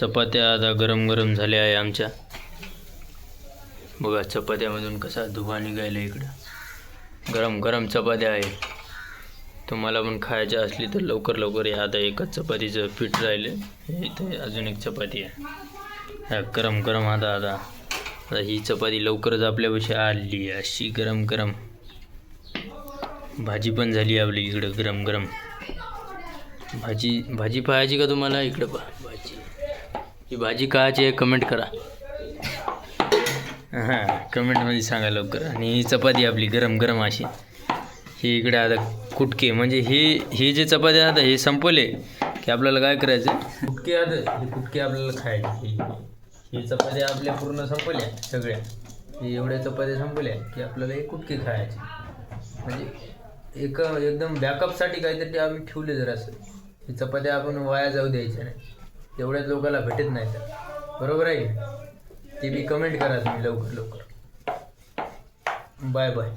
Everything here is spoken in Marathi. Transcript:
चपात्या आता गरम गरम झाल्या आहे आमच्या. बघा चपात्यामधून कसा धुवा निघायला इकडं. गरम गरम चपात्या आहे. तुम्हाला पण खायच्या असली तर लवकर लवकर या. आता एकच चपातीचं पीठ राहिलं हे इथे अजून एक चपाती आहे. गरम गरम आता आता. आता ही चपाती लवकरच आपल्यापाशी आली अशी गरम गरम. भाजी पण झाली आपली इकडं गरम गरम. भाजी भाजी पाहायची का तुम्हाला? इकडं पहा. भाजी. ही भाजी कायची आहे कमेंट करा. हां कमेंटमध्ये सांगा लवकर. आणि ही चपाती आपली गरम गरम अशी. ही इकडे आता कुटके म्हणजे हे हे जे चपाती आता हे संपवले की आपल्याला काय करायचं कुटके आता हे कुटके आपल्याला खायचे. हे हे चपात्या आपल्या पूर्ण संपल्या सगळ्या. हे एवढ्या चपात्या संपल्या की आपल्याला हे कुटके खायचे. म्हणजे एक एकदम बॅकअपसाठी काहीतरी आम्ही ठेवले जर असं ही चपात्या आपण वाया जाऊ द्यायच्या नाही. तेवढ्याच लोकांना भेटत नाही तर. बरोबर आहे ते बी कमेंट करा तुम्ही लवकर लवकर. Bye bye